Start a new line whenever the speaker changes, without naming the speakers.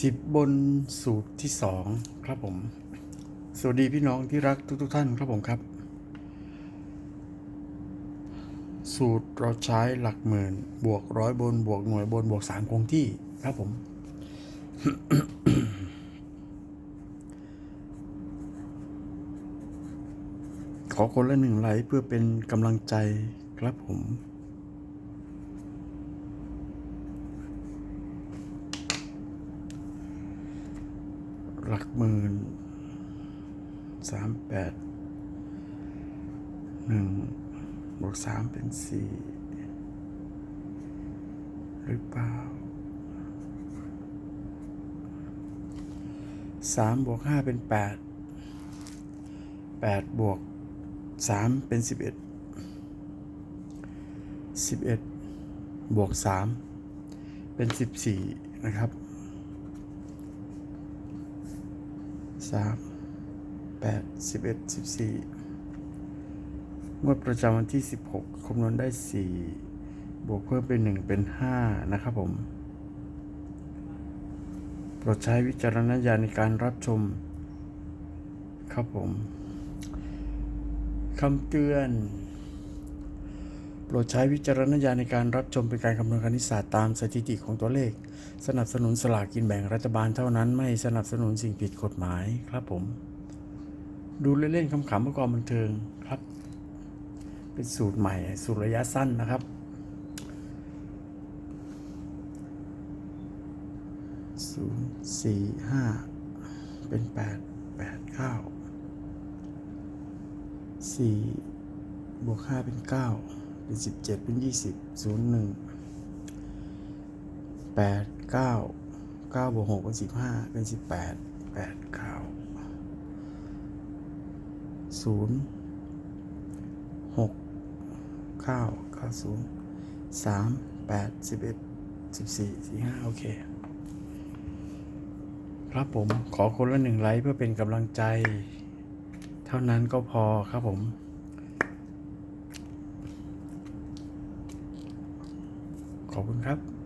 สิบบนสูตรที่สองครับผม สวัสดีพี่น้องที่รักทุกทท่านครับผมครับ สูตรเราใช้หลักหมื่น บวกร้อยบนบวกหน่วยบนบวกสามคงที่ครับผม ขอคนละหนึ่งไลค์เพื่อเป็นกำลังใจครับผม หลักหมื่นสามแปดหนึ่งบวกสามเป็นสี่หรือเปล่าสามบวกห้าเป็นแปดแปดบวกสามเป็นสิบเอ็ดสิบเอ็ดบวกสามเป็นสิบสี่นะครับามแปดสิบเอ็ดสิบสี่งวดประจำวันที่สิบหกคำนวณได้สี่บวกเพิ่มเป็นหนึ่งเป็นห้านะครับผม โปรดใช้วิจารณญาณในการรับชม ครับผมคำเตือน รดใช้วิจารณญาณในการรับชมเป็นการคำนวณคณิตศาสตร์ตามสถิติของตัวเลข สนับสนุนสลากกินแบ่งรัฐบาลเท่านั้น ไม่สนับสนุนสิ่งผิดกฎหมายครับผม ดูเล่นๆขำๆเพื่อความบันเทิงครับ เป็นสูตรใหม่ สูตรระยะสั้นนะครับ ศูนย์สี่ห้าเป็นแปดแปดเก้าสี่บวกห้าเป็นเก้า เป็นสิบเจ็ดเป็นยี่สิบศูนย์หนึ่งแปดเก้าเก้าบวกหกเป็นสิบห้าเป็นสิบแปดแปดเก้าศูนย์หกเก้าเก้าศูนย์สามแปดสิบเอ็ดสิบสี่สี่ห้าโอเค ครับผมขอคนละหนึ่งไลค์เพื่อเป็นกำลังใจ เท่านั้นก็พอครับผม ขอบคุณครับ